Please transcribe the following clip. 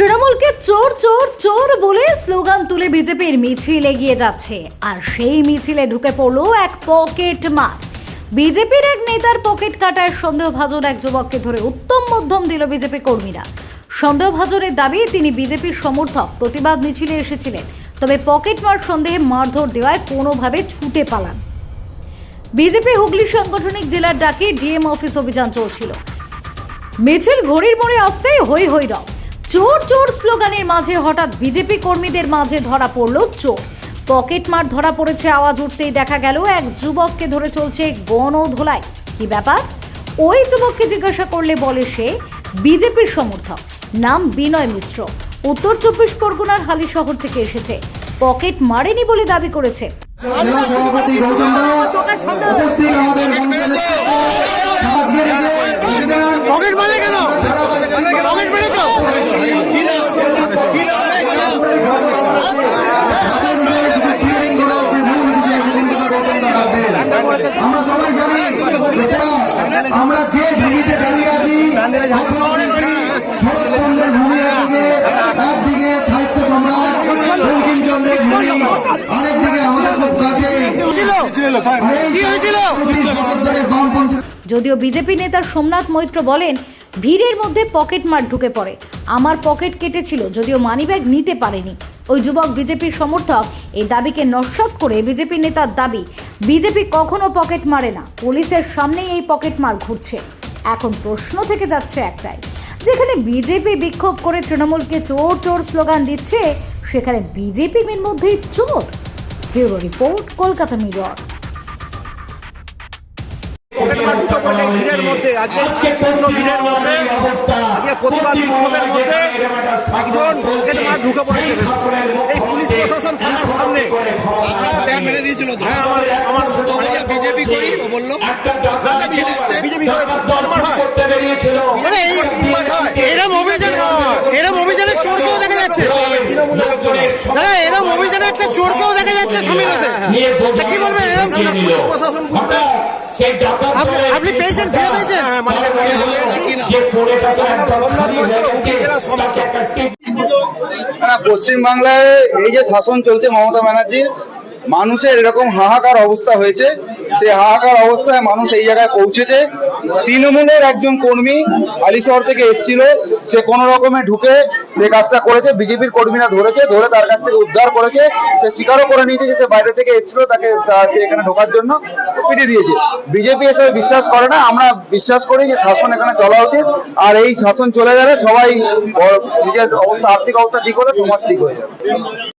তৃণমূলকে চোর চোর চোর বলে স্লোগান তুলে বিজেপির মিছিল এগিয়ে যাচ্ছে। আর সেই মিছিলে ঢুকে পড়ল এক পকেট মার। বিজেপির এক নেতার পকেট কাটায় সন্দেহভাজন এক যুবককে ধরে উত্তম মধ্যম দিল বিজেপি কর্মীরা। সন্দেহভাজনের দাবি, তিনি বিজেপির সমর্থক, প্রতিবাদ মিছিলে এসেছিলেন। তবে পকেট মার সন্দেহে মারধর দেওয়ায় কোনোভাবে ছুটে পালান। বিজেপি হুগলি সাংগঠনিক জেলার ডাকে ডিএম অফিস অভিযান চলছিল। মিছিল ঘড়ির মোড়ে আসতেই হই হই রব চোর চোর স্লোগানের মাঝে হঠাৎ বিজেপি কর্মীদের মাঝে ধরা পড়ল চোর। পকেট মার ধরা পড়েছে আওয়াজ উঠতেই দেখা গেল এক যুবককে ধরে চলছে গণ গণধোলাই কি ব্যাপার? ওই যুবককে জিজ্ঞাসা করলে বলে সে, বিজেপির সমর্থক, নাম বিনয় মিশ্র। উত্তর চব্বিশ পরগনার হালি শহর থেকে এসেছে। পকেট মারেনি বলে দাবি করেছে। পকেট মারলে কেন? পকেট মেরেছ আমরা সবাই জানি এটা আমরা যে ভূমিতে দাঁড়িয়ে আছি শরৎচন্দ্রের ভূমি একদিকে একদিকে সাহিত্য সম্রাট বঙ্কিমচন্দ্রের ভূমি আরেকদিকে আমাদের খুব কাছে। এই কি হয়েছিল? শতাব্দীর বামপন্থী যদিও বিজেপি নেতা সোমনাথ মৈত্র বলেন ভিড়ের মধ্যে পকেট মার ঢুকে পড়ে। আমার পকেট কেটেছিল যদিও মানিব্যাগ নিতে পারেনি। ওই যুবক বিজেপির সমর্থক এই দাবিকে নস্বাত করে বিজেপি নেতার দাবি বিজেপি কখনো পকেট মারে না। পুলিশের সামনেই এই পকেট মার ঘুরছে। এখন প্রশ্ন থেকে যাচ্ছে একটাই। যেখানে বিজেপি বিক্ষোভ করে তৃণমূলকে চোর চোর স্লোগান দিচ্ছে, সেখানে বিজেপি মধ্যেই চোর। Bureau report, Kolkata Mirror. Pocket মার ঢুকে ভিড়ের মধ্যে। আজকে পূর্ণ ভিড়ের মধ্যে। আজকে প্রতিবাদ বিক্ষোভের মধ্যে একজন পকেট মার ঢুকে পড়েছে। এই পুলিশ প্রশাসন থানার সামনে। মেরে দিয়েছিল হ্যাঁ আমার আমার বিজেপি করি ও বলল। বিজেপি হয় মানে এই এরম অভিযান এরম অভিযানে চোরকেও দেখা যাচ্ছে। তৃণমূলের উপরে দাদা এরম অভিযানে একটা চোরকেও দেখা যাচ্ছে সমীরতে তা কি বলবেন? এরম পুলিশ প্রশাসন আপনি- আপনি পেয়েছেন ফিরে পেয়েছেন হ্যাঁ মানে সোমনাথ মৈত্র হুগলি জেলার সমর্থক না? পশ্চিমবাংলায় এই যে শাসন চলছে মমতা ব্যানার্জির মানুষের এরকম হাহাকার অবস্থা হয়েছে। সেই হাহাকার অবস্থায় মানুষ এই জায়গায় পৌঁছেছে। তৃণমূলের একজন কর্মী আলিশহর থেকে এসেছিল। সে কোনো রকমে ঢুকে সে কাজটা করেছে। বিজেপির কর্মীরা ধরেছে, ধরে তার কাছ থেকে উদ্ধার করেছে। সে স্বীকারও করে নিয়েছে যে সে বাইরে থেকে এসেছিল তাকে সে এখানে ঢোকার জন্য পিটিয়ে দিয়েছে। বিজেপি এসবে বিশ্বাস করে না। আমরা বিশ্বাস করি যে শাসন এখানে চলা উচিত। আর এই শাসন চলে গেলে সবাই নিজের অবস্থা, আর্থিক অবস্থা ঠিক হলে সমাজ ঠিক হয়ে যাবে।